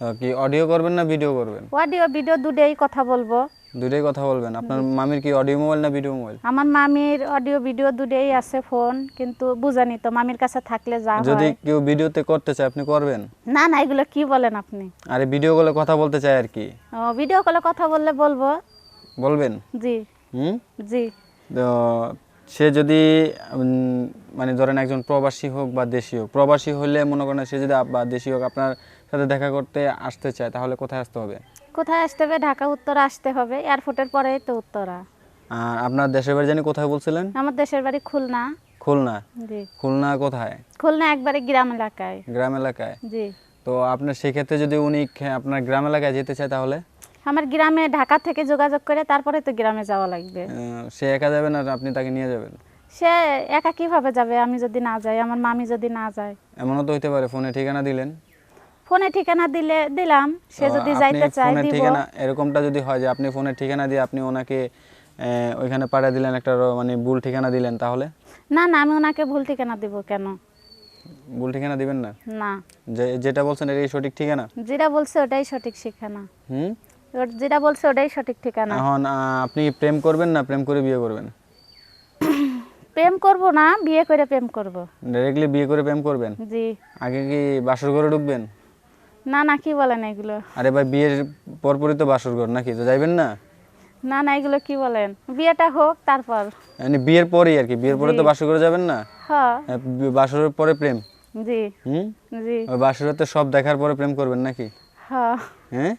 কি অডিও করবেন না ভিডিও করবেন? অডিও ভিডিও দুটোই কথা বলব। দুটোই কথা বলবেন। আপনার মামির কি অডিও মোবাইল না ভিডিও মোবাইল আমার মামির অডিও ভিডিও দুটোই আছে ফোন কিন্তু বুঝানি তো মামির কাছে থাকলে যা হয়। যদি কেউ ভিডিওতে করতে চায় আপনি করবেন? না না এগুলো কি বলেন আপনি? আরে ভিডিও কলে কথা বলতে চায় আর কি। ও ভিডিও কলে কথা বললে বলব। বলবেন? জি। হুম? জি। তো সে যদি মানে ধরেন একজন প্রবাসী হোক বা দেশি হোক প্রবাসী হলে মনে করেন সে যদি বা দেশি হোক আপনার সাথে দেখা করতে আসতে চায় তাহলে কোথায় আসতে হবে? কোথায় আসতে হবে? ঢাকা উত্তরা আসতে হবে। এয়ারপোর্টের পরেই তো উত্তরা। আর আপনার দেশের বাড়ি জানি কোথায় বলছিলেন? আমার দেশের বাড়ি খুলনা। খুলনা? জি। খুলনা কোথায়? খুলনা একবারে গ্রাম এলাকায়। গ্রাম এলাকায়? জি। তো আপনার সেক্ষেত্রে যদি উনি আপনার গ্রাম এলাকায় যেতে চায় তাহলে? আমার গ্রামে ঢাকা থেকে যোগাযোগ করে তারপরে তো গ্রামে যাওয়া লাগবে। সে একা যাবে না আপনি তাকে নিয়ে যাবেন? সে একা কীভাবে যাবে? আমি যদি না যাই আমার মামি যদি না যায়। এমনও তো হইতে পারে ফোনে ঠিকানা দিলেন। ফোনে ঠিকানা দিলে দিলাম। সে যদি যাইতে চায় দিব। ঠিকানা এরকমটা যদি হয় যে আপনি ফোনের ঠিকানা দিয়ে আপনি ওনাকে ওইখানে পাঠিয়ে দিলেন একটা মানে ভুল ঠিকানা দিলেন তাহলে? না না আমি ওনাকে ভুল ঠিকানা দিব কেন? ভুল ঠিকানা দিবেন না? না। যেটা বলছেন এটাই সঠিক ঠিকানা? যেটা বলছে ওটাই সঠিক ঠিকানা। হুম? যেটা বলছে ওটাই সঠিক ঠিকানা। এখন আপনি প্রেম করবেন না প্রেম করে বিয়ে করবেন? প্রেম করব না বিয়ে করে প্রেম করব। ডাইরেক্টলি বিয়ে করে প্রেম করবেন? জি। আগে কি বাসর ঘরে ঢুকবেন? না না কি বলেন এগুলো? আরে ভাই বিয়ের পরপরই তো বাসর ঘর নাকি? তো যাইবেন না? না না এগুলো কি বলেন? বিয়েটা হোক তারপর। মানে বিয়ের পরেই আর কি বিয়ের পরে তো বাসর ঘরে যাবেন না? হ আহ, বাসরের পরে প্রেম? জি। হুম? জি। ওই বাসরেতে সব দেখার পরে প্রেম করবেন নাকি? হ হ্যাঁ?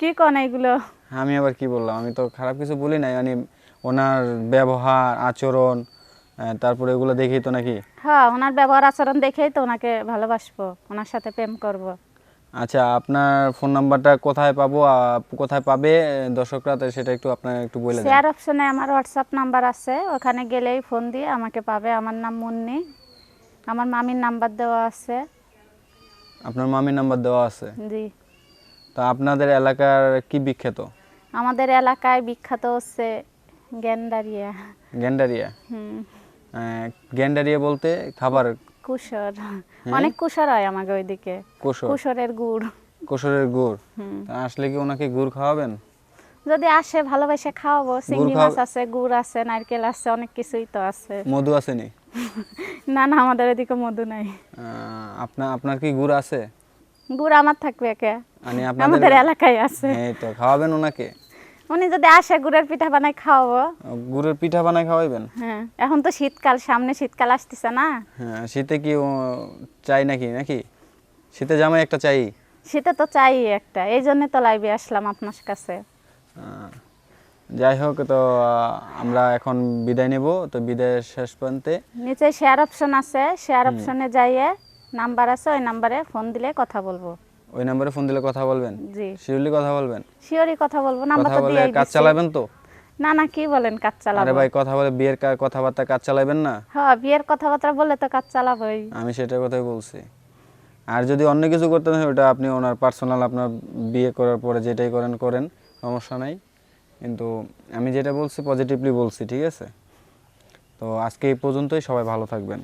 কি কন এগুলো? আমি আবার কি বললাম? আমি তো খারাপ কিছু বলি নাই মানে ওনার ব্যবহার আচরণ আহ, তারপরে এগুলো দেখেই তো নাকি? হ্যাঁ ওনার ব্যবহার আচরণ দেখেই তো ওনাকে ভালোবাসবো ওনার সাথে প্রেম করব। আচ্ছা আপনার ফোন নাম্বারটা কোথায় পাবো কোথায় পাবে দর্শকরা? তো সেটা একটু আপনার একটু বলে দেন। শেয়ার অপশনে আমার হোয়াটসঅ্যাপ নাম্বার আছে ওখানে গেলেই ফোন দিয়ে আমাকে পাবে। আমার নাম মুন্নি আমার মামির নাম্বার দেওয়া আছে। আপনার মামির নাম্বার দেওয়া আছে? জি। তো আপনাদের এলাকার কি বিখ্যাত? আমাদের এলাকায় বিখ্যাত হচ্ছে গেন্ডারিয়া গ্যান্ডারিয়া? হুম। গ্যান্ডারিয়া বলতে খাবার কুসর অনেক কুসর হয় আমাকে ওইদিকে। কুসরের গুড়। কোশরের গুড়? আসলে কি ওনাকে গুড় খাওয়াবেন? যদি আসে ভালোবেসে খাওয়াবো। চিংড়ি মাছ আছে গুড় আছে নারকেল আছে অনেক কিছুই তো আছে। মধু আসেনি? না না আমাদের এদিকে মধু নাই। আপনার আপনার কি গুড় আছে? গুড় আমার থাকবে কে মানে আমাদের এলাকায় আছে। এই তো খাওয়াবেন ওনাকে? উনি যদি আসে গুড়ের পিঠা বানাই খাওয়াবো। গুড়ের পিঠা বানায় খাওয়াইবেন? হ্যাঁ এখন তো শীতকাল সামনে শীতকাল আসতেছে না। হ্যাঁ শীতে কি চাই নাকি নাকি? শীতে জামাই একটা চাই? শীতে তো চাই একটা এই জন্য তো লাইভে আসলাম আপনার কাছে। যাই হোক তো আমরা এখন বিদায় নেব। তো বিদায়ের শেষ প্রান্তে নিচে শেয়ার অপশন আছে শেয়ার অপশনে যাইয়ে নাম্বার আছে ওই নাম্বারে ফোন দিলে কথা বলব। ওই নাম্বারে ফোন দিলে কথা বলবেন? জি। শিউলি কথা বলবেন? শিওরই কথা বলব নাম্বার তো বলে দিয়েই কাজ চালাবেন তো? না না কি বলেন কাজ আরে ভাই কথা বলে বিয়ের কা- কথাবার্তা কাজ চালাবেন না? হ্যাঁ বিয়ের কথাবার্তা বললে তো কাজ চালাবোই। আমি সেটার কথাই বলছি। আর যদি অন্য কিছু করতে হয় ওটা আপনি ওনার পার্সোনাল আপনার বিয়ে করার পরে যেটাই করেন করেন সমস্যা নাই। কিন্তু আমি যেটা বলছি পজিটিভলি বলছি ঠিক আছে? তো আজকে এই পর্যন্তই সবাই ভালো থাকবেন।